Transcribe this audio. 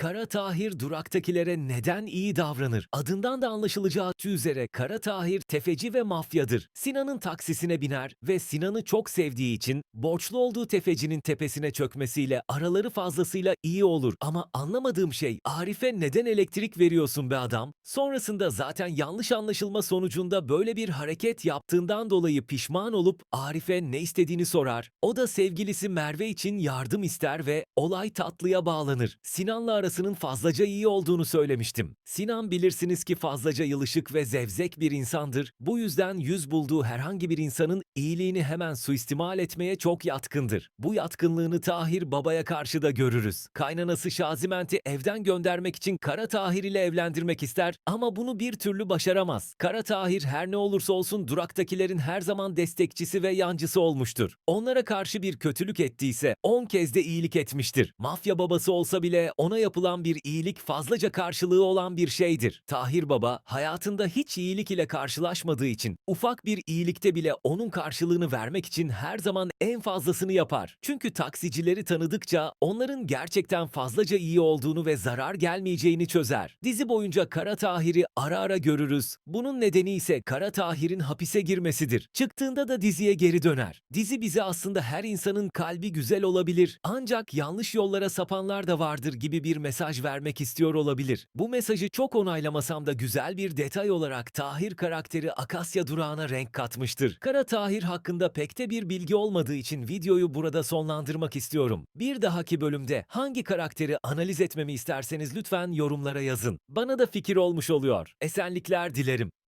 Kara Tahir duraktakilere neden iyi davranır? Adından da anlaşılacağı üzere Kara Tahir tefeci ve mafyadır. Sinan'ın taksisine biner ve Sinan'ı çok sevdiği için borçlu olduğu tefecinin tepesine çökmesiyle araları fazlasıyla iyi olur. Ama anlamadığım şey Arif'e neden elektrik veriyorsun be adam? Sonrasında zaten yanlış anlaşılma sonucunda böyle bir hareket yaptığından dolayı pişman olup Arif'e ne istediğini sorar. O da sevgilisi Merve için yardım ister ve olay tatlıya bağlanır. Sinan'la arasının fazlaca iyi olduğunu söylemiştim. Sinan bilirsiniz ki fazlaca yılışık ve zevzek bir insandır. Bu yüzden yüz bulduğu herhangi bir insanın iyiliğini hemen suistimal etmeye çok yatkındır. Bu yatkınlığını Tahir babaya karşı da görürüz. Kaynanası Şaziment'i evden göndermek için Kara Tahir ile evlendirmek ister ama bunu bir türlü başaramaz. Kara Tahir her ne olursa olsun duraktakilerin her zaman destekçisi ve yancısı olmuştur. Onlara karşı bir kötülük ettiyse 10 kez de iyilik etmiştir. Mafya babası olsa bile ona yapılan bir iyilik fazlaca karşılığı olan bir şeydir. Tahir baba hayatında hiç iyilik ile karşılaşmadığı için ufak bir iyilikte bile onun karşılığını vermek için her zaman en fazlasını yapar. Çünkü taksicileri tanıdıkça onların gerçekten fazlaca iyi olduğunu ve zarar gelmeyeceğini çözer. Dizi boyunca Kara Tahir'i ara ara görürüz. Bunun nedeni ise Kara Tahir'in hapise girmesidir. Çıktığında da diziye geri döner. Dizi bize aslında her insanın kalbi güzel olabilir ancak yanlış yollara sapanlar da vardır gibi bir mesaj vermek istiyor olabilir. Bu mesajı çok onaylamasam da güzel bir detay olarak Tahir karakteri Akasya durağına renk katmıştır. Kara Tahir hakkında pek de bir bilgi olmadığı için videoyu burada sonlandırmak istiyorum. Bir dahaki bölümde hangi karakteri analiz etmemi isterseniz lütfen yorumlara yazın. Bana da fikir olmuş oluyor. Esenlikler dilerim.